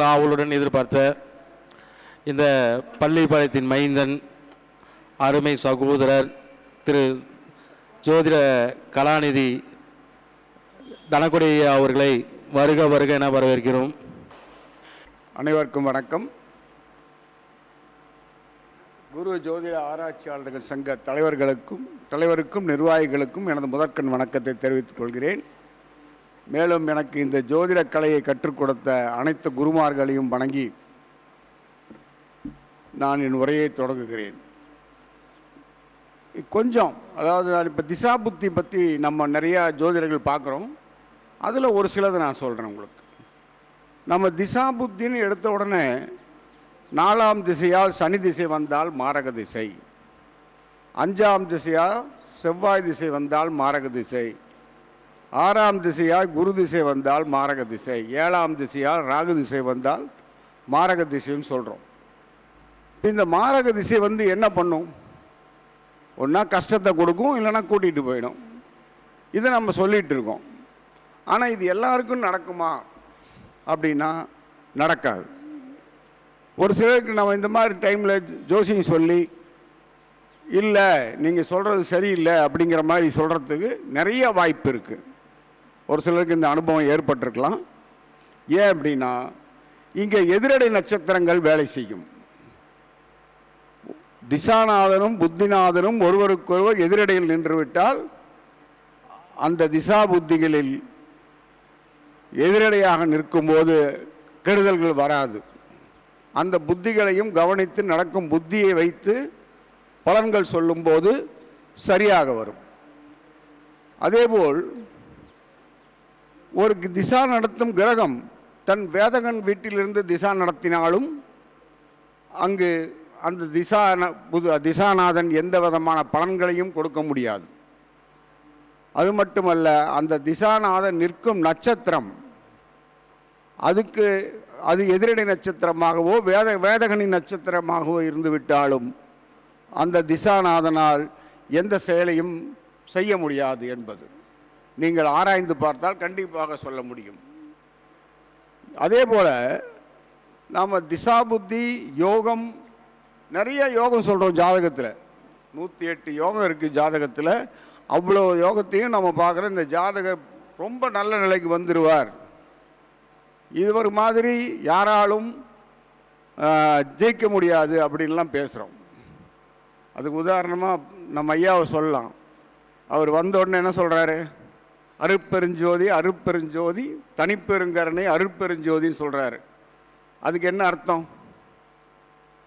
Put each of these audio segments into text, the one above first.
நாட்கள் ஆவலுடன் எதிர்பார்த்த இந்த பள்ளிப்பாளையத்தின் மைந்தன் அருமை சகோதரர் திரு ஜோதிட கலாநிதி தனக்குடி அவர்களை வருக வருக என வரவேற்கிறோம். அனைவருக்கும் வணக்கம். குரு ஜோதிட ஆராய்ச்சியாளர்கள் சங்க தலைவர்களுக்கும் தலைவருக்கும் நிர்வாகிகளுக்கும் எனது முதற்கண் வணக்கத்தை தெரிவித்துக் கொள்கிறேன். மேலும் எனக்கு இந்த ஜோதிட கலையை கற்றுக் கொடுத்த அனைத்து குருமார்களையும் வணங்கி நான் என் உரையை தொடங்குகிறேன். கொஞ்சம் அதாவது நான் இப்போ திசா புத்தி பற்றி நம்ம நிறையா ஜோதிடர்கள் பார்க்குறோம். அதில் ஒரு சிலதை நான் சொல்கிறேன் உங்களுக்கு. நம்ம திசா புத்தின்னு எடுத்த உடனே நாலாம் திசையால் சனி திசை வந்தால் மாரக திசை. அஞ்சாம் திசையால் செவ்வாய் திசை வந்தால் மாரக திசை. ஆறாம் திசையால் குரு திசை வந்தால் மாரக திசை ஏழாம் திசையால் ராகு திசை வந்தால் மாரக திசைன்னு சொல்கிறோம் இந்த மாரக திசை வந்து என்ன பண்ணும்? ஒன்றா கஷ்டத்தை கொடுக்கும் இல்லைன்னா கூட்டிகிட்டு போயிடும். இதை நம்ம சொல்லிகிட்டு இருக்கோம். ஆனால் இது எல்லாருக்கும் நடக்குமா? அப்படின்னா நடக்காது. ஒரு சிலருக்கு நம்ம இந்த மாதிரி டைமில் ஜோசியம் சொல்லி இல்லை நீங்கள் சொல்கிறது சரியில்லை அப்படிங்கிற மாதிரி சொல்கிறதுக்கு நிறைய வாய்ப்பு இருக்குது ஒரு சிலருக்கு இந்த அனுபவம் ஏற்பட்டிருக்கலாம். ஏன் அப்படின்னா இங்கே எதிரடை நட்சத்திரங்கள் வேலை செய்யும். திசாநாதனும் புத்திநாதனும் ஒருவருக்கொருவர் எதிரடையில் நின்றுவிட்டால் அந்த திசா புத்திகளில் எதிரடையாக நிற்கும்போது கெடுதல்கள் வராது. அந்த புத்திகளையும் கவனித்து நடக்கும் புத்தியை வைத்து பலன்கள் சொல்லும்போது சரியாக வரும். அதேபோல் ஒரு திசா நடத்தும் கிரகம் தன் வேதகன் வீட்டிலிருந்து திசா நடத்தினாலும் அங்கு அந்த திசா புது திசாநாதன் எந்த விதமான பலன்களையும் கொடுக்க முடியாது. அது மட்டுமல்ல அந்த திசாநாதன் நிற்கும் நட்சத்திரம் அதுக்கு அது எதிரடை நட்சத்திரமாகவோ வேத வேதகனி நட்சத்திரமாகவோ இருந்துவிட்டாலும் அந்த திசாநாதனால் எந்த செயலையும் செய்ய முடியாது என்பது. நீங்கள் ஆராய்ந்து பார்த்தால் கண்டிப்பாக சொல்ல முடியும். அதே போல் நாம் திசாபுத்தி யோகம் நிறைய யோகம் சொல்கிறோம் ஜாதகத்தில். நூற்றி எட்டு யோகம் இருக்குது ஜாதகத்தில். அவ்வளோ யோகத்தையும் நம்ம பார்க்குறோம் இந்த ஜாதகர் ரொம்ப நல்ல நிலைக்கு வந்துடுவார் இவர் மாதிரி யாராலும் ஜெயிக்க முடியாது அப்படின்லாம் பேசுகிறோம் அதுக்கு உதாரணமாக நம்ம ஐயாவை சொல்லலாம். அவர் வந்த உடனே என்ன சொல்கிறாரு அருட்பெருஞ்சோதி அருட்பெருஞ்சோதி தனிப்பெருங்கரணை அருட்பெருஞ்சோதின்னு சொல்கிறாரு அதுக்கு என்ன அர்த்தம்?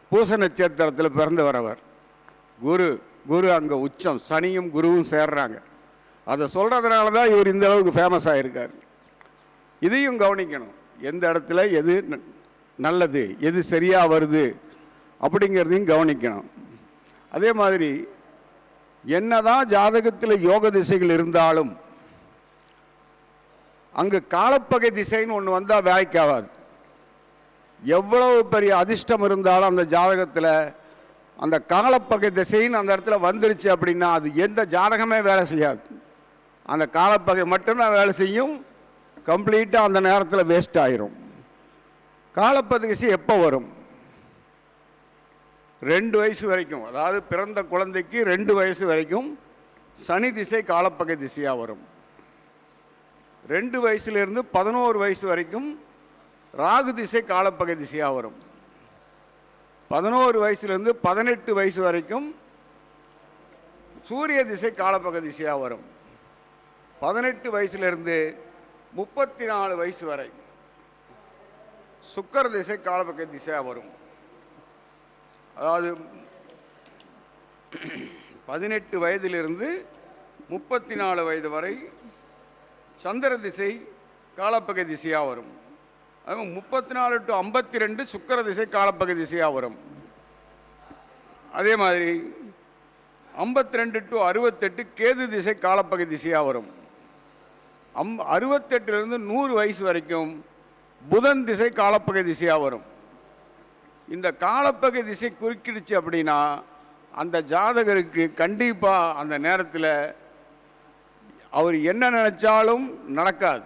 பூச நட்சத்திரத்தில் பிறந்து வரவர். குரு குரு அங்கே உச்சம். சனியும் குருவும் சேர்றாங்க. அதை சொல்கிறதுனால தான் இவர் இந்த அளவுக்கு ஃபேமஸ் ஆகிருக்கார் இதையும் கவனிக்கணும். எந்த இடத்துல எது ந- நல்லது எது சரியாக வருது அப்படிங்கிறதையும் கவனிக்கணும். அதே மாதிரி என்னதான் ஜாதகத்தில் யோக திசைகள் இருந்தாலும் அங்கு காலப்பகை திசைன்னு ஒன்று வந்தால் வேலைக்காகாது எவ்வளவு பெரிய அதிர்ஷ்டம் இருந்தாலும் அந்த ஜாதகத்தில் அந்த காலப்பகை திசைன்னு அந்த இடத்துல வந்துருச்சு அப்படின்னா அது எந்த ஜாதகமே வேலை செய்யாது. அந்த காலப்பகை மட்டும்தான் வேலை செய்யும். கம்ப்ளீட்டாக அந்த நேரத்தில் வேஸ்ட் ஆயிரும். காலப்பதிசை எப்போ வரும்? ரெண்டு வயசு வரைக்கும். அதாவது பிறந்த குழந்தைக்கு ரெண்டு வயசு வரைக்கும் சனி திசை காலப்பகை திசையாக வரும். ரெண்டு வயசுலேருந்து பதினோரு வயசு வரைக்கும் ராகு திசை காலப்பகை திசையாக வரும். பதினோரு வயசுலேருந்து பதினெட்டு வயசு வரைக்கும் சூரிய திசை காலப்பக திசையாக வரும். பதினெட்டு வயசுலேருந்து முப்பத்தி நாலு வயசு வரை சுக்கர திசை காலப்பகை திசையாக வரும். அதாவது பதினெட்டு வயதிலிருந்து முப்பத்தி நாலு வயது வரை சந்திர திசை காலப்பகை திசையாக வரும். அது முப்பத்தி நாலு டு ஐம்பத்தி ரெண்டு சுக்கர திசை காலப்பகை திசையாக வரும். அதே மாதிரி ஐம்பத்தி ரெண்டு டு அறுபத்தெட்டு கேது திசை காலப்பகை திசையாக வரும். அம் அறுபத்தெட்டுலேருந்து நூறு வயசு வரைக்கும் புதன் திசை காலப்பகை திசையாக வரும். இந்த காலப்பகை திசை குறுக்கிடுச்சு அப்படின்னா அந்த ஜாதகருக்கு கண்டிப்பாக அந்த நேரத்தில் அவர் என்ன நினச்சாலும் நடக்காது.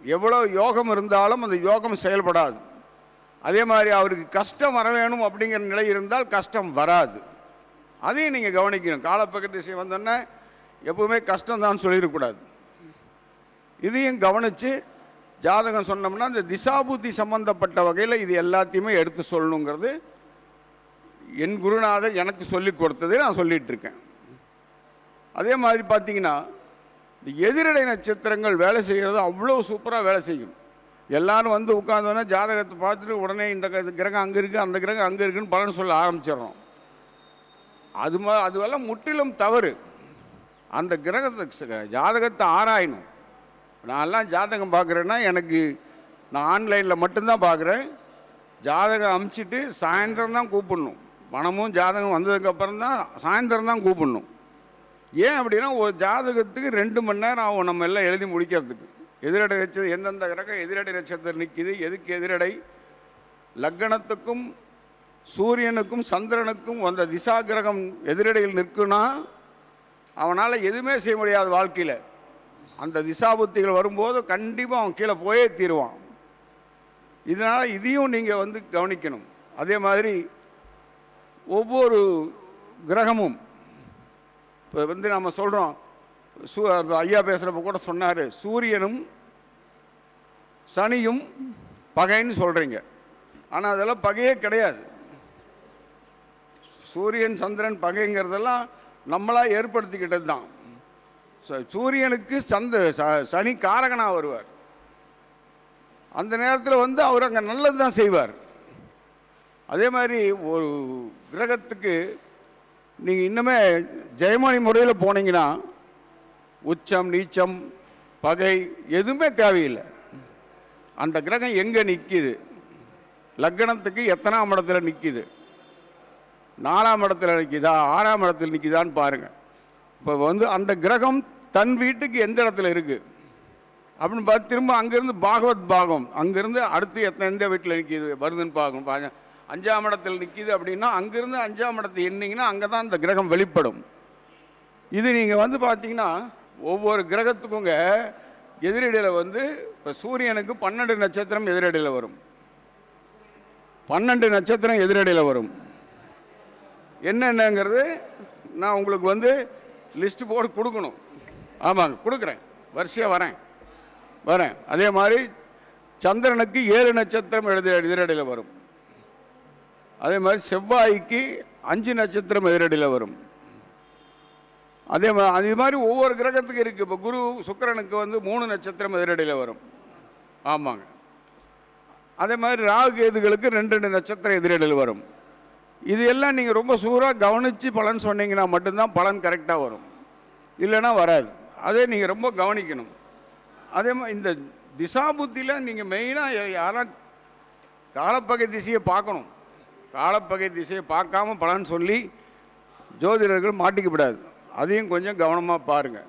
எவ்வளோ யோகம் இருந்தாலும் அந்த யோகம் செயல்படாது. அதே மாதிரி அவருக்கு கஷ்டம் வர வேணும் அப்படிங்கிற நிலை இருந்தால் கஷ்டம் வராது. அதையும் நீங்கள் கவனிக்கணும். காலப்பக்க திசை வந்தோன்னே எப்பவுமே கஷ்டம் தான் சொல்லிடக்கூடாது. இதையும் கவனித்து ஜாதகம் சொன்னோம்னா இந்த திசாபுத்தி சம்பந்தப்பட்ட வகையில் இது எல்லாத்தையுமே எடுத்து சொல்லணுங்கிறது என் குருநாதர் எனக்கு சொல்லி கொடுத்ததே நான் சொல்லிகிட்ருக்கேன் அதே மாதிரி பார்த்தீங்கன்னா இந்த எதிரடை நட்சத்திரங்கள் வேலை செய்கிறது அவ்வளோ சூப்பராக வேலை செய்யும். எல்லாரும் வந்து உட்காந்தோன்னா ஜாதகத்தை பார்த்துட்டு உடனே இந்த கிரகம் அங்கே இருக்குது அந்த கிரகம் அங்கே இருக்குன்னு பலன் சொல்ல ஆரம்பிச்சிடுறோம். அது மா அதுவெல்லாம் முற்றிலும் தவறு. அந்த கிரகத்தை ஜாதகத்தை ஆராயணும். நான்லாம் ஜாதகம் பார்க்குறேன்னா எனக்கு நான் ஆன்லைனில் மட்டும்தான் பார்க்குறேன். ஜாதகம் அமுச்சிட்டு சாயந்தரம் தான் கூப்பிடணும். பணமும் ஜாதகம் வந்ததுக்கப்புறம் தான் சாயந்தரம் தான் கூப்பிடணும். ஏன் அப்படின்னா ஒரு ஜாதகத்துக்கு ரெண்டு மணி நேரம் ஆகும் நம்ம எல்லாம் எழுதி முடிக்கிறதுக்கு. எதிரடை நட்சத்திரம் எந்தெந்த கிரகம் எதிரடை நட்சத்திரம் நிற்கிது எதுக்கு எதிரடை? லக்கணத்துக்கும் சூரியனுக்கும் சந்திரனுக்கும் அந்த திசா கிரகம் எதிரடையில் நிற்குனா அவனால் எதுவுமே செய்ய முடியாது வாழ்க்கையில். அந்த திசாபுத்திகள் வரும்போது கண்டிப்பாக அவன் கீழே போயே தீருவான். இதனால் இதையும் நீங்கள் வந்து கவனிக்கணும். அதே மாதிரி ஒவ்வொரு கிரகமும் இப்போ வந்து நம்ம சொல்கிறோம் சூ ஐயா பேசுகிறப்ப கூட சொன்னார் சூரியனும் சனியும் பகைன்னு சொல்கிறீங்க ஆனால் அதெல்லாம் பகையே கிடையாது. சூரியன் சந்திரன் பகைங்கிறதெல்லாம் நம்மளாக ஏற்படுத்திக்கிட்டது தான். ச- சூரியனுக்கு சந்த ச- சனி காரகனாக வருவார். அந்த நேரத்தில் வந்து அவர் அங்கே நல்லது தான் செய்வார். அதே மாதிரி ஒரு கிரகத்துக்கு நீங்கள் இன்னுமே ஜெயமணி முறையில் போனீங்கன்னா உச்சம் நீச்சம் பகை எதுவுமே தேவையில்லை. அந்த கிரகம் எங்கே நிற்கிது லக்னத்துக்கு எத்தனாம் இடத்துல நிற்கிது நாலாம் இடத்துல நிற்கிதா ஆறாம் இடத்துல நிற்கிதான்னு பாருங்கள் இப்போ வந்து அந்த கிரகம் தன் வீட்டுக்கு எந்த இடத்துல இருக்குது அப்படின்னு பார்த்து திரும்ப அங்கேருந்து பாகவத் பாகம் அங்கேருந்து அடுத்து எத்தனை எந்த வீட்டில் நிற்கிது வருதுன்னு பார்க்கணும். பாருங்கள் அஞ்சாம் இடத்தில் நிற்கிது அப்படின்னா அங்கேருந்து அஞ்சாம் இடத்தை எண்ணிங்கன்னா அங்கே தான் இந்த கிரகம் வெளிப்படும். இது நீங்கள் வந்து பார்த்தீங்கன்னா ஒவ்வொரு கிரகத்துக்குங்க எதிரடியில் வந்து இப்போ சூரியனுக்கு பன்னெண்டு நட்சத்திரம் எதிரடியில் வரும். பன்னெண்டு நட்சத்திரம் எதிரடியில் வரும். என்னென்னங்கிறது நான் உங்களுக்கு வந்து லிஸ்ட் போட்டு கொடுக்கணும். ஆமாங்க கொடுக்குறேன். வரிசையாக வரேன். வரேன். அதே மாதிரி சந்திரனுக்கு ஏழு நட்சத்திரம் எழுதி எதிரடியில் வரும். அதே மாதிரி செவ்வாய்க்கு அஞ்சு நட்சத்திரம் எதிரடியில் வரும். அதே மாதிரி அதே மாதிரி ஒவ்வொரு கிரகத்துக்கு இருக்குது இப்போ குரு சுக்கிரனுக்கு வந்து மூணு நட்சத்திரம் எதிரடியில் வரும். ஆமாங்க. அதே மாதிரி ராகு கேதுகளுக்கு ரெண்டு ரெண்டு நட்சத்திரம் எதிரடியில் வரும். இது எல்லாம் நீங்கள் ரொம்ப சூறாக கவனித்து பலன் சொன்னீங்கன்னா மட்டும்தான் பலன் கரெக்டாக வரும். இல்லைன்னா வராது. அதே நீங்கள் ரொம்ப கவனிக்கணும். அதே மாதிரி இந்த திசாபுத்தியில் நீங்கள் மெயினாக யாரும் காலப்பகை திசையை பார்க்கணும். காலப்பகை திசையை பார்க்காம பலன் சொல்லி ஜோதிடர்கள் மாட்டிக்கப்படாது. அதையும் கொஞ்சம் கவனமாக பாருங்கள்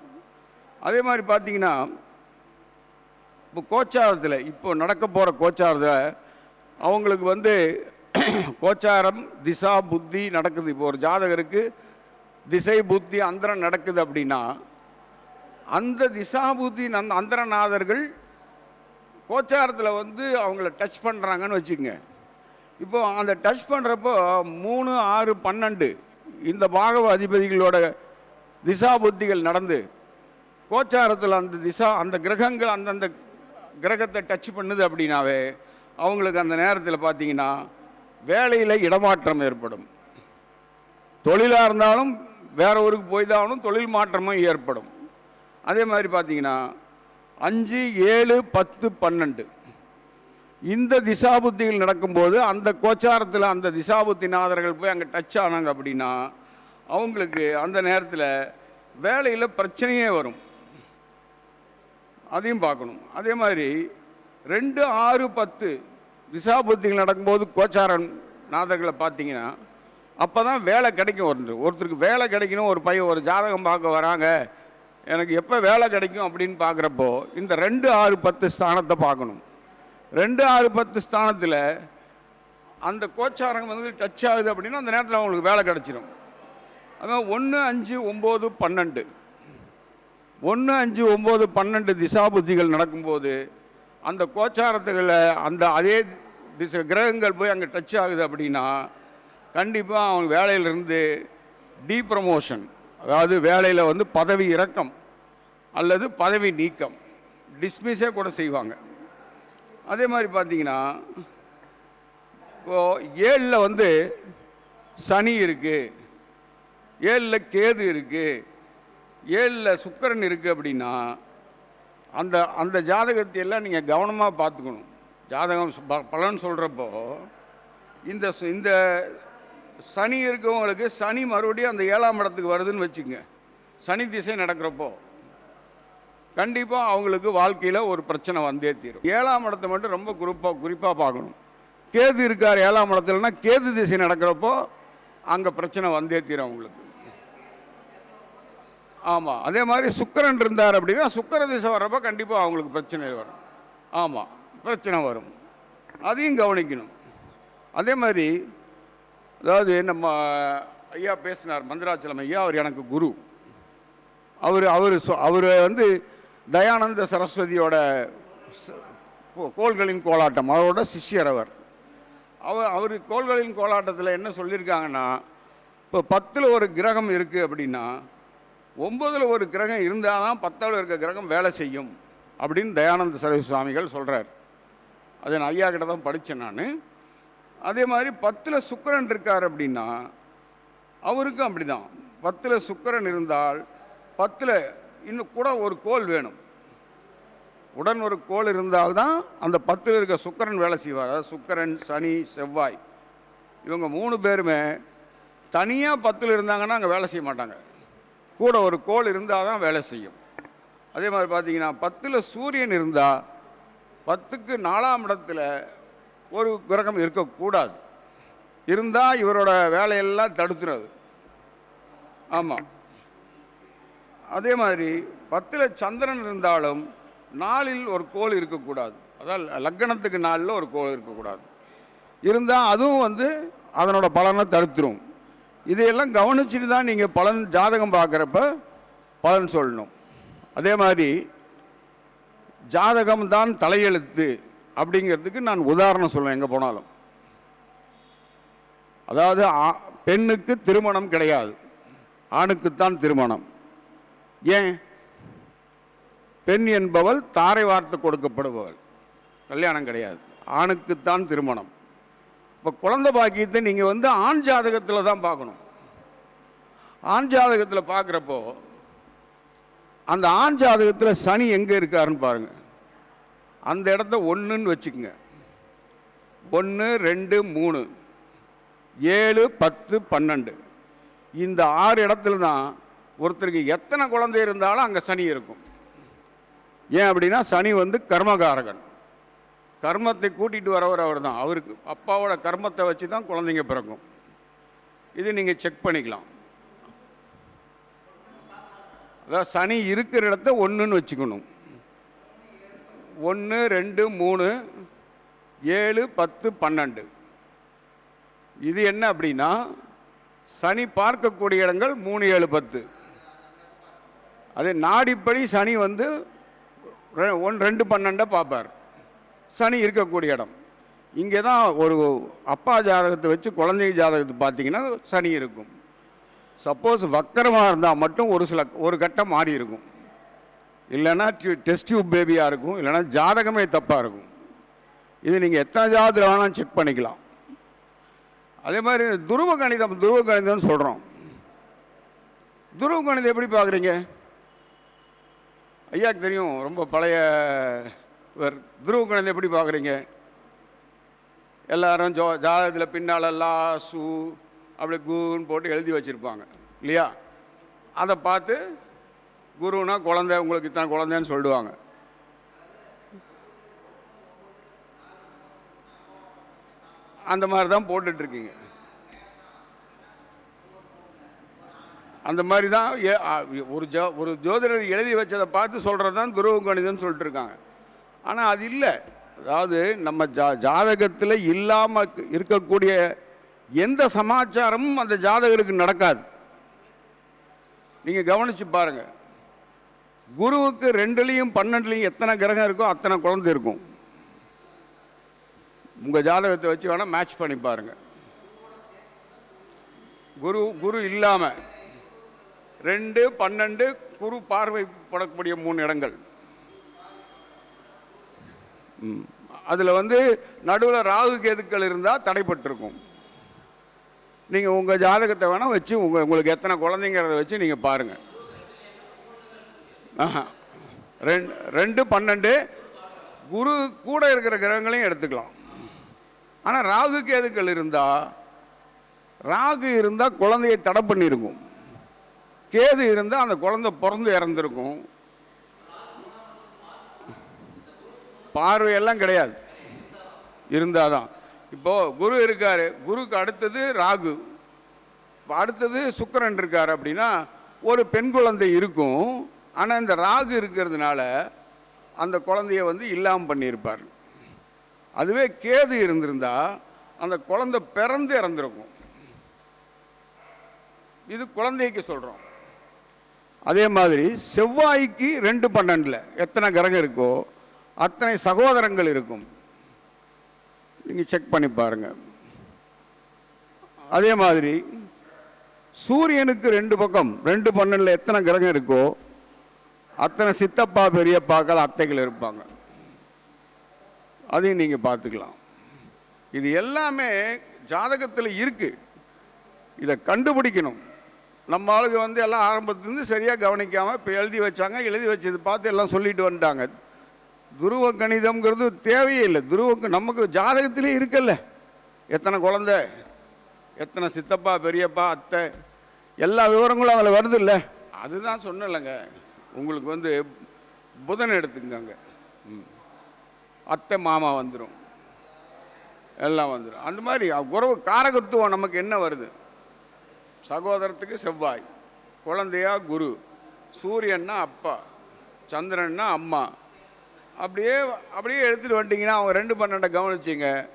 அதே மாதிரி பார்த்தீங்கன்னா இப்போ கோச்சாரத்தில் இப்போ நடக்க போகிற கோச்சாரத்தில் அவங்களுக்கு வந்து கோச்சாரம் திசா புத்தி நடக்குது. இப்போ ஒரு ஜாதகருக்கு திசை புத்தி அந்தரம் நடக்குது அப்படின்னா அந்த திசா புத்தி அந்த அந்தரநாதர்கள் கோச்சாரத்தில் வந்து அவங்கள டச் பண்ணுறாங்கன்னு வச்சுக்கோங்க. இப்போ அந்த டச் பண்ணுறப்போ மூணு ஆறு பன்னெண்டு இந்த பாகவ அதிபதிகளோட திசா புத்திகள் நடந்து கோச்சாரத்தில் அந்த திசா அந்த கிரகங்கள் அந்தந்த கிரகத்தை டச் பண்ணுது அப்படின்னாவே அவங்களுக்கு அந்த நேரத்தில் பார்த்தீங்கன்னா வேலையில் இடமாற்றம் ஏற்படும். தொழிலாக இருந்தாலும் வேற ஊருக்கு போய் தான் தொழில் மாற்றமும் ஏற்படும். அதே மாதிரி பார்த்தீங்கன்னா அஞ்சு ஏழு பத்து பன்னெண்டு இந்த திசாபுத்திகள் நடக்கும்போது அந்த கோச்சாரத்தில் அந்த திசாபுத்தி நாதர்கள் போய் அங்கே டச் ஆனாங்க அப்படின்னா அவங்களுக்கு அந்த நேரத்தில் வேலையில் பிரச்சனையே வரும். அதையும் பார்க்கணும். அதே மாதிரி ரெண்டு ஆறு பத்து திசாபுத்திகள் நடக்கும்போது கோச்சாரன் நாதர்களை பார்த்தீங்கன்னா அப்போ தான் வேலை கிடைக்கும் ஒருத்தர் ஒருத்தருக்கு வேலை கிடைக்கணும் ஒரு பையன் ஒரு ஜாதகம் பார்க்க வராங்க எனக்கு எப்போ வேலை கிடைக்கும் அப்படின்னு பார்க்குறப்போ இந்த ரெண்டு ஆறு பத்து ஸ்தானத்தை பார்க்கணும். ரெண்டு ஆறு பத்து ஸ்தானத்தில் அந்த கோச்சாரங்கம் வந்து டச் ஆகுது அப்படின்னா அந்த நேரத்தில் அவங்களுக்கு வேலை கிடச்சிடும் அதான் ஒன்று அஞ்சு ஒம்பது பன்னெண்டு. ஒன்று அஞ்சு ஒம்பது பன்னெண்டு திசா புத்திகள் நடக்கும்போது அந்த கோச்சாரத்துகளில் அந்த அதே திசை கிரகங்கள் போய் அங்கே டச் ஆகுது அப்படின்னா கண்டிப்பாக அவங்க வேலையிலிருந்து டீப்ரமோஷன் அதாவது வேலையில் வந்து பதவி இறக்கம் அல்லது பதவி நீக்கம் டிஸ்மிஸே கூட செய்வாங்க. அதே மாதிரி பார்த்தீங்கன்னா இப்போது ஏழில் வந்து சனி இருக்குது ஏழில் கேது இருக்குது ஏழில் சுக்கரன் இருக்குது அப்படின்னா அந்த அந்த ஜாதகத்தை எல்லாம் நீங்கள் கவனமாக பார்த்துக்கணும். ஜாதகம் ப- பலன் சொல்கிறப்போ இந்த சு- இந்த சனி இருக்கவங்களுக்கு சனி மறுபடியும் அந்த ஏழாம் இடத்துக்கு வருதுன்னு வச்சுக்கோங்க. சனி திசை நடக்கிறப்போ கண்டிப்பாக அவங்களுக்கு வாழ்க்கையில் ஒரு பிரச்சனை வந்தே தீரும். ஏழாம் இடத்தை மட்டும் ரொம்ப குறிப்பாக குறிப்பாக பார்க்கணும். கேது இருக்கார் ஏழாம் இடத்துலனா கேது திசை நடக்கிறப்போ அங்கே பிரச்சனை வந்தே தீரும் அவங்களுக்கு. ஆமாம் அதே மாதிரி சுக்கரன் இருந்தார் அப்படின்னா சுக்கர திசை வர்றப்போ கண்டிப்பாக அவங்களுக்கு பிரச்சனை வரும். ஆமாம் பிரச்சனை வரும். அதையும் கவனிக்கணும். அதே மாதிரி அதாவது நம்ம ஐயா பேசினார் மந்திராச்சலம் ஐயா அவர் எனக்கு குரு. அவர் அவர் அவர் வந்து தயானந்த சரஸ்வதியோட கோ- கோள்களின் கோலாட்டம் அவரோட சிஷ்யர் அவர். அவர் அவர் கோள்களின் கோலாட்டத்தில் என்ன சொல்லியிருக்காங்கன்னா இப்போ பத்தில் ஒரு கிரகம் இருக்குது அப்படின்னா ஒம்பதில் ஒரு கிரகம் இருந்தால் தான் பத்தில் இருக்க கிரகம் வேலை செய்யும் அப்படின்னு தயானந்த சரஸ்வதி சுவாமிகள் சொல்கிறார் அதை நான் ஐயா கிட்ட தான் படித்தேன் நான். அதே மாதிரி பத்தில் சுக்கரன் இருக்கார் அப்படின்னா அவருக்கும் அப்படிதான். பத்தில் சுக்கரன் இருந்தால் பத்தில் இன்னும் கூட ஒரு கோல் வேணும். உடன் ஒரு கோல் இருந்தால்தான் அந்த பத்தில் இருக்க சுக்கரன் வேலை செய்வார். அதாவது சனி செவ்வாய். இவங்க மூணு பேருமே தனியாக பத்தில் இருந்தாங்கன்னா அங்கே வேலை செய்ய மாட்டாங்க. கூட ஒரு கோல் இருந்தால் தான் வேலை செய்யும். அதே மாதிரி பார்த்தீங்கன்னா பத்தில் சூரியன் இருந்தால் பத்துக்கு நாலாம் இடத்துல ஒரு கிரகம் இருக்கக்கூடாது. இருந்தால் இவரோட வேலையெல்லாம் தடுத்துறது ஆமாம் அதே மாதிரி பத்தில் சந்திரன் இருந்தாலும் நாளில் ஒரு கோள் இருக்கக்கூடாது. அதாவது லக்கணத்துக்கு நாளில் ஒரு கோள் இருக்கக்கூடாது. இருந்தால் அதுவும் வந்து அதனோட பலனை தடுத்துரும். இதையெல்லாம் கவனிச்சுட்டு தான் நீங்கள் பலன் ஜாதகம் பார்க்குறப்ப பலன் சொல்லணும். அதே மாதிரி ஜாதகம் தான் தலையெழுத்து அப்படிங்கிறதுக்கு நான் உதாரணம் சொல்லுவேன் எங்கே போனாலும். அதாவது ஆ- பெண்ணுக்கு திருமணம் கிடையாது. ஆணுக்குத்தான் திருமணம். ஏன்? பெண் என்பவள் தாரை வார்த்து கொடுக்கப்படுபவள். கல்யாணம் கிடையாது. ஆணுக்குத்தான் திருமணம். இப்போ குழந்தை பாக்கியத்தை நீங்கள் வந்து ஆண் ஜாதகத்தில் தான் பார்க்கணும். ஆண் ஜாதகத்தில் பார்க்குறப்போ அந்த ஆண் ஜாதகத்தில் சனி எங்கே இருக்காருன்னு பாருங்கள் அந்த இடத்த ஒன்றுன்னு வச்சுக்கோங்க. ஒன்று ரெண்டு மூணு ஏழு பத்து பன்னெண்டு. இந்த ஆறு இடத்துல தான் ஒருத்தருக்கு எத்தனை குழந்தை இருந்தாலும் அங்கே சனி இருக்கும். ஏன் அப்படின்னா சனி வந்து கர்மகாரகன். கர்மத்தை கூட்டிகிட்டு வரவர் அவர் தான் அவருக்கு அப்பாவோட கர்மத்தை வச்சு தான் குழந்தைங்க பிறக்கும். இது நீங்கள் செக் பண்ணிக்கலாம். அதாவது சனி இருக்கிற இடத்த ஒன்றுன்னு வச்சுக்கணும். ஒன்று ரெண்டு மூணு ஏழு பத்து பன்னெண்டு. இது என்ன அப்படின்னா சனி பார்க்கக்கூடிய இடங்கள் மூணு ஏழு பத்து. அதே நாடிப்படி சனி வந்து ரெ- ஒன் ரெண்டு பன்னெண்டை பார்ப்பார். சனி இருக்கக்கூடிய இடம். இங்கே தான் ஒரு அப்பா ஜாதகத்தை வச்சு குழந்தைங்க ஜாதகத்தை பார்த்தீங்கன்னா சனி இருக்கும். சப்போஸ் வக்கரமாக இருந்தால் மட்டும் ஒரு சில ஒரு கட்டம் மாறி இருக்கும். இல்லைன்னா டெஸ்ட் டியூப் பேபியாக இருக்கும் இல்லைன்னா ஜாதகமே தப்பாக இருக்கும். இது நீங்கள் எத்தனை ஜாதகத்தில் வேணாலும் செக் பண்ணிக்கலாம். அதே மாதிரி துருவ கணிதம் துருவ கணிதம்னு சொல்கிறோம் துருவ கணிதம் எப்படி பார்க்குறீங்க? ஐயாக்கு தெரியும் ரொம்ப பழைய இவர் துருவ குழந்தை எப்படி பார்க்குறீங்க? எல்லாரும் ஜோ ஜாதகத்தில் பின்னால் லா சு அப்படி குன்னு போட்டு எழுதி வச்சுருப்பாங்க இல்லையா? அதை பார்த்து குருனா குழந்தை உங்களுக்கு தான் குழந்தைன்னு சொல்லிடுவாங்க அந்த மாதிரி தான் போட்டுட்ருக்கீங்க அந்த மாதிரி தான் ஒரு ஜோ ஒரு ஜோதிடர் எழுதி வச்சதை பார்த்து சொல்கிறது தான் துருவ கணிதம்னு சொல்லிட்டு இருக்காங்க. ஆனால் அது இல்லை. அதாவது நம்ம ஜா ஜாதகத்தில் இல்லாமல் இருக்கக்கூடிய எந்த சமாச்சாரமும் அந்த ஜாதகருக்கு நடக்காது. நீங்கள் கவனித்து பாருங்கள் குருவுக்கு ரெண்டுலேயும் பன்னெண்டுலேயும் எத்தனை கிரகம் இருக்கோ அத்தனை குழந்தை இருக்கும். உங்கள் ஜாதகத்தை வச்சு வேணால் மேட்ச் பண்ணி பாருங்கள் குரு குரு இல்லாமல் ரெண்டு பன்னெண்டு குரு பார்வைப்படக்கூடிய மூணு இடங்கள். அதில் வந்து நடுவில் ராகு கேதுக்கள் இருந்தால் தடைப்பட்டிருக்கும். நீங்கள் உங்கள் ஜாதகத்தை வேணால் வச்சு உங்கள் உங்களுக்கு எத்தனை குழந்தைங்கிறத வச்சு நீங்கள் பாருங்கள் ஆஹா. ரெண்டு ரெண்டு பன்னெண்டு குரு கூட இருக்கிற கிரகங்களையும் எடுத்துக்கலாம். ஆனால் ராகு கேதுக்கள் இருந்தால் ராகு இருந்தால் குழந்தையை தடை பண்ணியிருக்கும் கேது இருந்தால் அந்த குழந்தை பிறந்து இறந்துருக்கும். பார்வையெல்லாம் கிடையாது. இருந்தால் தான் இப்போது குரு இருக்கார். குருக்கு அடுத்தது ராகு. அடுத்தது சுக்கரன் இருக்கார் அப்படின்னா ஒரு பெண் குழந்தை இருக்கும். ஆனால் இந்த ராகு இருக்கிறதுனால அந்த குழந்தைய வந்து இல்லாமல் பண்ணியிருப்பார். அதுவே கேது இருந்திருந்தா அந்த குழந்தை பிறந்து இறந்துருக்கும். இது குழந்தைக்கு சொல்கிறோம் அதே மாதிரி செவ்வாய்க்கு ரெண்டு பன்னெண்டில் எத்தனை கிரகம் இருக்கோ அத்தனை சகோதரங்கள் இருக்கும். நீங்கள் செக் பண்ணி பாருங்க. அதே மாதிரி சூரியனுக்கு ரெண்டு பக்கம் ரெண்டு பன்னெண்டில் எத்தனை கிரகம் இருக்கோ அத்தனை சித்தப்பா பெரியப்பாக்கள் அத்தைகள் இருப்பாங்க. அதையும் நீங்கள் பார்த்துக்கலாம். இது எல்லாமே ஜாதகத்தில் இருக்குது இதை கண்டுபிடிக்கணும். நம்ம ஆளுங்க வந்து எல்லாம் ஆரம்பத்துலேருந்து சரியாக கவனிக்காமல் இப்போ எழுதி வச்சாங்க எழுதி வச்சது பார்த்து எல்லாம் சொல்லிட்டு வந்துட்டாங்க. துருவ கணிதம்ங்கிறது தேவையே இல்லை. துருவ நமக்கு ஜாதகத்திலே இருக்குல்ல. எத்தனை குழந்த எத்தனை சித்தப்பா பெரியப்பா அத்தை எல்லா விவரங்களும் அதில் வருது இல்லை அதுதான் சொன்னலைங்க உங்களுக்கு வந்து புதன் எடுத்துக்கங்க. ம். அத்தை மாமா வந்துடும் எல்லாம் வந்துடும் அந்த மாதிரி உறவு காரகத்துவம் நமக்கு என்ன வருது? சகோதரத்துக்கு செவ்வாய். குழந்தையா குரு. சூரியன்னா அப்பா. சந்திரன்னா அம்மா. அப்படியே அப்படியே எடுத்துகிட்டு வந்துட்டிங்கன்னா அவங்க ரெண்டு பன்னெண்டை கவனிச்சிங்க.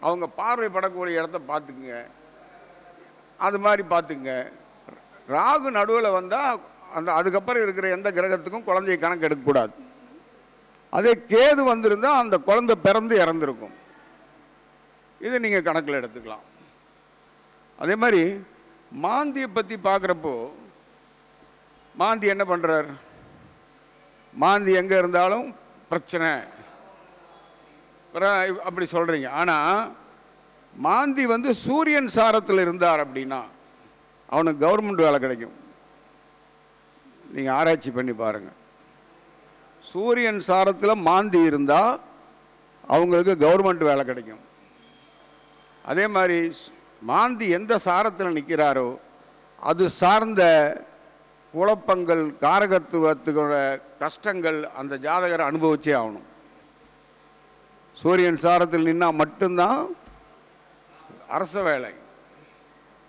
அவங்க பார்வைப்படக்கூடிய இடத்த பார்த்துக்குங்க. அது மாதிரி பார்த்துக்குங்க. ராகு நடுவில் வந்தால் அந்த அதுக்கப்புறம் இருக்கிற எந்த கிரகத்துக்கும் குழந்தைய கணக்கு எடுக்கக்கூடாது அதே கேது வந்திருந்தா அந்த குழந்தை பிறந்து இறந்துருக்கும். இதை நீங்கள் கணக்கில் எடுத்துக்கலாம். அதே மாதிரி மாந்தியை பற்றி பார்க்குறப்போ மாந்தி என்ன பண்ணுறார் மாந்தி எங்கே இருந்தாலும் பிரச்சனை. அப்படி சொல்கிறீங்க ஆனால் மாந்தி வந்து சூரியன் சாரத்தில் இருந்தார் அப்படின்னா அவனுக்கு கவர்மெண்ட் வேலை கிடைக்கும். நீங்கள் ஆராய்ச்சி பண்ணி பாருங்கள் சூரியன் சாரத்தில் மாந்தி இருந்தால் அவங்களுக்கு கவர்மெண்ட் வேலை கிடைக்கும். அதே மாதிரி மாந்தி எந்த சாரத்தில் நிற்கிறாரோ அது சார்ந்த குழப்பங்கள் காரகத்துவத்துக்கோட கஷ்டங்கள் அந்த ஜாதகரை அனுபவிச்சே ஆகணும். சூரியன் சாரத்தில் நின்னா மட்டும்தான் அரச வேலை.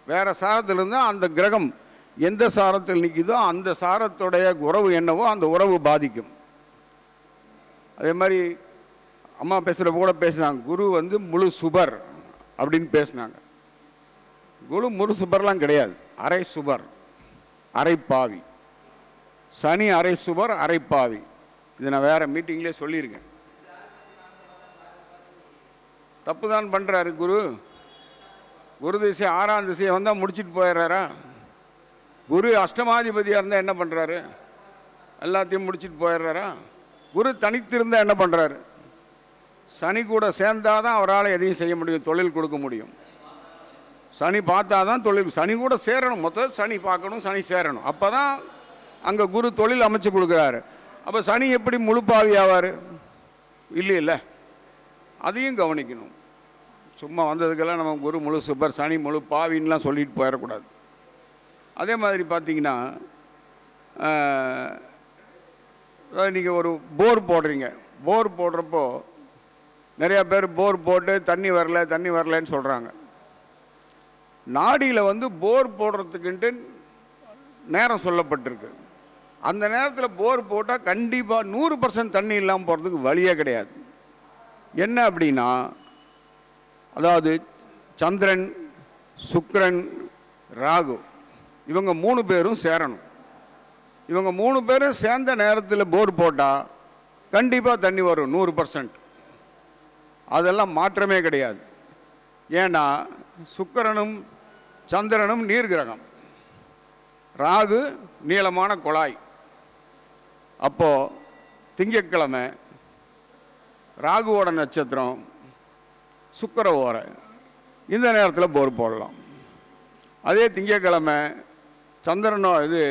வேற சாரத்தில் இருந்தால் அந்த கிரகம் எந்த சாரத்தில் நிற்குதோ அந்த சாரத்துடைய உறவு என்னவோ அந்த உறவு பாதிக்கும். அதே மாதிரி அம்மா பேசுகிற கூட பேசினாங்க குரு வந்து முழு சுபர் அப்படின்னு பேசினாங்க. குரு முழு சுபர்லாம் கிடையாது. அரை சுபர் அரை பாவி. சனி அரை சுபர் அரை பாவி. இது நான் வேறு மீட்டிங்லேயே சொல்லியிருக்கேன். தப்பு தான் பண்ணுறாரு குரு. குரு திசை ஆறாம் திசையை வந்தால் முடிச்சிட்டு போயிடுறாரா? குரு அஷ்டமாதிபதியாக இருந்தால் என்ன பண்ணுறாரு எல்லாத்தையும் முடிச்சிட்டு போயிடுறாரா? குரு தனித்திருந்தால் என்ன பண்ணுறாரு சனி கூட சேர்ந்தாதான் தான் அவரால் எதையும் செய்ய முடியும் தொழில் கொடுக்க முடியும். சனி பார்த்தா தான் தொழில் சனி கூட சேரணும். மொத்தம் சனி பார்க்கணும் சனி சேரணும். அப்போ தான் அங்கே குரு தொழில் அமைச்சு கொடுக்குறாரு. அப்போ சனி எப்படி முழுப்பாவி ஆவார்? இல்லையில்ல. அதையும் கவனிக்கணும். சும்மா வந்ததுக்கெல்லாம் நம்ம குரு முழு சூப்பர் சனி முழு பாவின்லாம் சொல்லிட்டு போயிடக்கூடாது. அதே மாதிரி பார்த்தீங்கன்னா நீங்கள் ஒரு போர் போடுறீங்க. போர் போடுறப்போ நிறையா பேர் போர் போட்டு தண்ணி வரல தண்ணி வரலன்னு சொல்கிறாங்க நாடியில் வந்து போர் போடுறதுக்குன்ட்டு நேரம் சொல்லப்பட்டிருக்கு. அந்த நேரத்தில் போர் போட்டால் கண்டிப்பாக நூறு பர்சன்ட் தண்ணி இல்லாமல் போகிறதுக்கு வழியே கிடையாது. என்ன அப்படின்னா அதாவது சந்திரன் சுக்ரன் ராகு இவங்க மூணு பேரும் சேரணும். இவங்க மூணு பேரும் சேர்ந்த நேரத்தில் போர் போட்டால் கண்டிப்பாக தண்ணி வரும் நூறு பர்சன்ட் அதெல்லாம் மாற்றமே கிடையாது. ஏன்னா சுக்கரனும் சந்திரனும் நீர் கிரகம் ராகு நீளமான குழாய். அப்போ திங்கக்கிழமை ராகுவோட நட்சத்திரம் சுக்கர ஓரை. இந்த நேரத்தில் போர் போடலாம். அதே திங்கக்கிழமை சந்திரனோ இது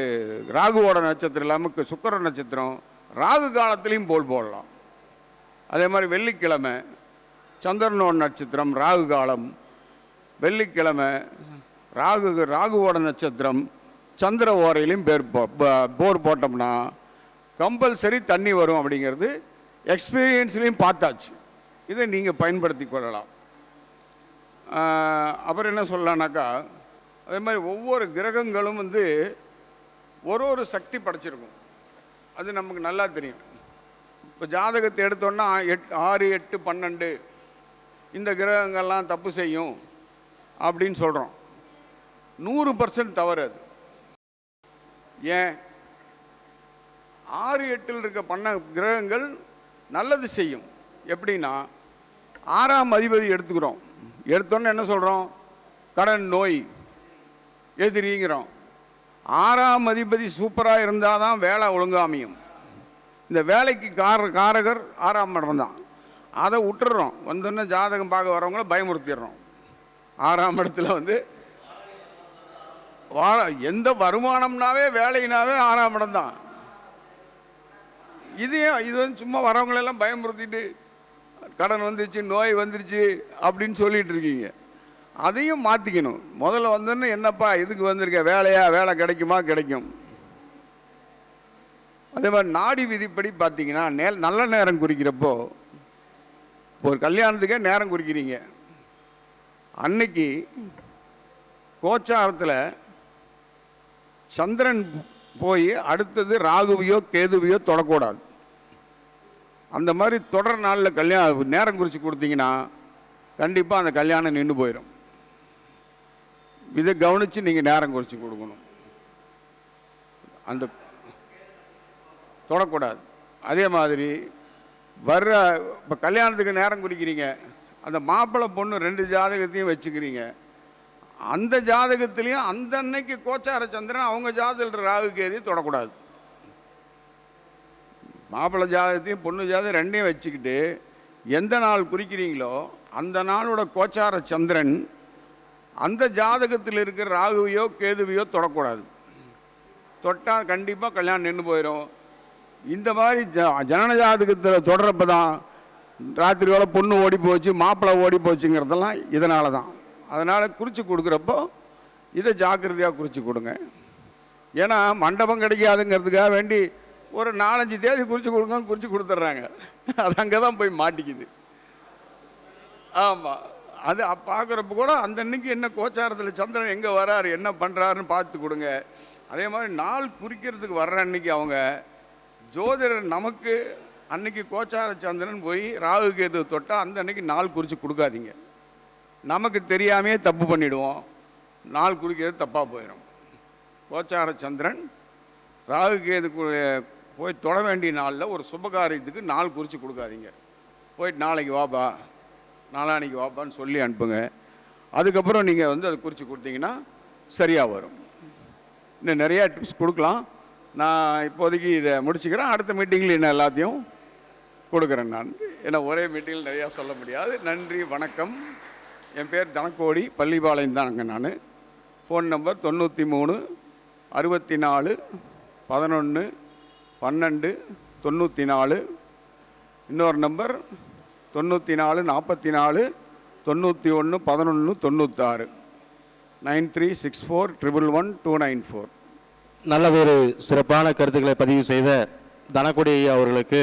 ராகுவோட நட்சத்திரம் இல்லாமல் சுக்கர நட்சத்திரம் ராகு காலத்துலேயும் போல் போடலாம். அதே மாதிரி வெள்ளிக்கிழமை சந்திரனோட நட்சத்திரம் ராகு காலம். வெள்ளிக்கிழமை ராகு ராகுவோட நட்சத்திரம் சந்திர ஓரையிலையும் பேர் போர் போட்டோம்னா கம்பல்சரி தண்ணி வரும் அப்படிங்கிறது எக்ஸ்பீரியன்ஸ்லேயும் பார்த்தாச்சு. இதை நீங்கள் பயன்படுத்தி கொள்ளலாம். அப்புறம் என்ன சொல்லலான்னாக்கா அதே மாதிரி ஒவ்வொரு கிரகங்களும் வந்து ஒரு ஒரு சக்தி படைச்சிருக்கும். அது நமக்கு நல்லா தெரியும். இப்போ ஜாதகத்தை எடுத்தோன்னா எட் ஆறு எட்டு பன்னெண்டு இந்த கிரகங்கள்லாம் தப்பு செய்யும் அப்படின்னு சொல்கிறோம் நூறு பர்சன்ட் தவறு அது. ஏன்? ஆறு எட்டில் இருக்க பண்ண கிரகங்கள் நல்லது செய்யும். எப்படின்னா ஆறாம் அதிபதி எடுத்துக்கிறோம். எடுத்தோன்னே என்ன சொல்கிறோம் கடன் நோய் எதிரிங்கிறோம். ஆறாம் அதிபதி சூப்பராக இருந்தால் தான் வேலை ஒழுங்கா அமையும். இந்த வேலைக்கு கார காரகர் ஆறாம் இடம் தான். அதை விட்டுறோம். வந்தோன்னே ஜாதகம் பார்க்க வரவங்கள பயமுறுத்திடுறோம். ஆறாம் இடத்துல வந்து வா எந்த வருமானம்னாவே வேலைனாவே ஆறாம் இடம் தான். இதையும் இது வந்து சும்மா வரவங்களெல்லாம் பயமுறுத்திட்டு கடன் வந்துருச்சு நோய் வந்துருச்சு அப்படின்னு சொல்லிட்டு இருக்கீங்க. அதையும் மாற்றிக்கணும் முதல்ல வந்தோன்னு என்னப்பா இதுக்கு வந்திருக்க? வேலையா? வேலை கிடைக்குமா? கிடைக்கும். அதே மாதிரி நாடி விதிப்படி பார்த்தீங்கன்னா நே நல்ல நேரம் குறிக்கிறப்போ ஒரு கல்யாணத்துக்கே நேரம் குறிக்கிறீங்க. அன்னைக்கு கோச்சாரத்தில் சந்திரன் போய் அடுத்தது ராகுவையோ கேதுவையோ தொடக்கூடாது. அந்த மாதிரி தொடர் நாளில் கல்யாணம் நேரம் குறித்து கொடுத்தீங்கன்னா கண்டிப்பாக அந்த கல்யாணம் நின்று போயிடும் இதை கவனித்து நீங்கள் நேரம் குறித்து கொடுக்கணும். அந்த தொடக்கூடாது. அதே மாதிரி வர்ற இப்போ கல்யாணத்துக்கு நேரம் குறிக்கிறீங்க. அந்த மாப்பிள்ளை பொண்ணு ரெண்டு ஜாதகத்தையும் வச்சுக்கிறீங்க. அந்த ஜாதகத்திலையும் அந்த அன்னைக்கு கோச்சார சந்திரன் அவங்க ஜாதகத்தில் ராகு கேதி தொடக்கூடாது. மாப்பிள்ளை ஜாதகத்தையும் பொண்ணு ஜாதகம் ரெண்டையும் வச்சுக்கிட்டு எந்த நாள் குறிக்கிறீங்களோ அந்த நாளோட கோச்சார சந்திரன் அந்த ஜாதகத்தில் இருக்கிற ராகுவையோ கேதுவையோ தொடக்கூடாது. தொட்டால் கண்டிப்பாக கல்யாணம் நின்று போயிடும் இந்த மாதிரி ஜ ஜனன ஜாதகத்தில் தொடரப்ப தான் ராத்திரி வேலை பொண்ணு ஓடி போச்சு மாப்பிள்ளை ஓடி போச்சுங்கிறதெல்லாம் இதனால தான் அதனால் குறித்து கொடுக்குறப்போ இதை ஜாக்கிரதையாக குறித்து கொடுங்க. ஏன்னா மண்டபம் கிடைக்காதுங்கிறதுக்காக வேண்டி ஒரு நாலஞ்சு தேதி குறித்து கொடுங்க குறித்து கொடுத்துட்றாங்க. அது அங்கே தான் போய் மாட்டிக்குது. ஆமாம் அது பார்க்குறப்ப கூட அந்த அன்னைக்கு என்ன கோச்சாரத்தில் சந்திரன் எங்கே வராரு என்ன பண்ணுறாருன்னு பார்த்து கொடுங்க. அதே மாதிரி நாள் குறிக்கிறதுக்கு வர்ற அன்னைக்கு அவங்க ஜோதிடர் நமக்கு அன்னைக்கு கோச்சார சந்திரன் போய் ராகு கேது தொட்டால் அந்த அன்னைக்கு நாள் குறித்து கொடுக்காதீங்க. நமக்கு தெரியாமையே தப்பு பண்ணிடுவோம். நாள் குறிக்கிறது தப்பாக போயிடும் கோச்சார சந்திரன் ராகு கேது போய் தொட வேண்டிய நாளில் ஒரு சுபகாரியத்துக்கு நாள் குறித்து கொடுக்காதீங்க. போயிட்டு நாளைக்கு வாப்பா நாளான்னைக்கு வாப்பான்னு சொல்லி அனுப்புங்க. அதுக்கப்புறம் நீங்கள் வந்து அதை குறித்து கொடுத்தீங்கன்னா சரியாக வரும். இன்னும் நிறையா டிப்ஸ் கொடுக்கலாம். நான் இப்போதைக்கு இதை முடிச்சுக்கிறேன். அடுத்த மீட்டிங்கில் இன்னும் எல்லாத்தையும் கொடுக்குறேன் நான். ஏன்னா ஒரே மீட்டிங்கில் நிறையா சொல்ல முடியாது. நன்றி வணக்கம். என் பேர் தனக்கோடி பள்ளிபாளையம் தாங்க நான். ஃபோன் நம்பர் தொண்ணூற்றி மூணு அறுபத்தி நாலு பதினொன்று பன்னெண்டு தொண்ணூற்றி நாலு. இன்னொரு நம்பர் தொண்ணூற்றி நாலு நாற்பத்தி நாலு தொண்ணூற்றி ஒன்று பதினொன்று தொண்ணூத்தாறு. Nine three six four triple one two nine four. நல்ல ஒரு சிறப்பான கருத்துக்களை பதிவு செய்த தனக்குடி அவர்களுக்கு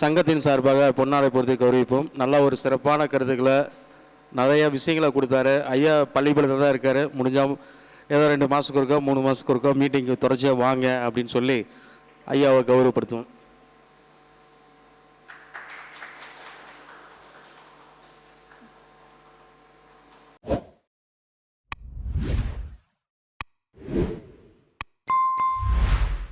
சங்கத்தின் சார்பாக பொன்னாடை பொறுத்து கௌரவிப்போம். நல்ல ஒரு சிறப்பான கருத்துக்களை நிறையா விஷயங்களை கொடுத்தாரு. ஐயா பள்ளிப்படத்தில் தான் இருக்கார். முடிஞ்சால் ஏதோ ரெண்டு மாதத்துக்கு ஒருக்கா மூணு மாதத்துக்கு ஒருக்கா மீட்டிங்கு தொடர்ச்சியாக வாங்க அப்படின்னு சொல்லி ஐயாவை கௌரவப்படுத்துவோம்.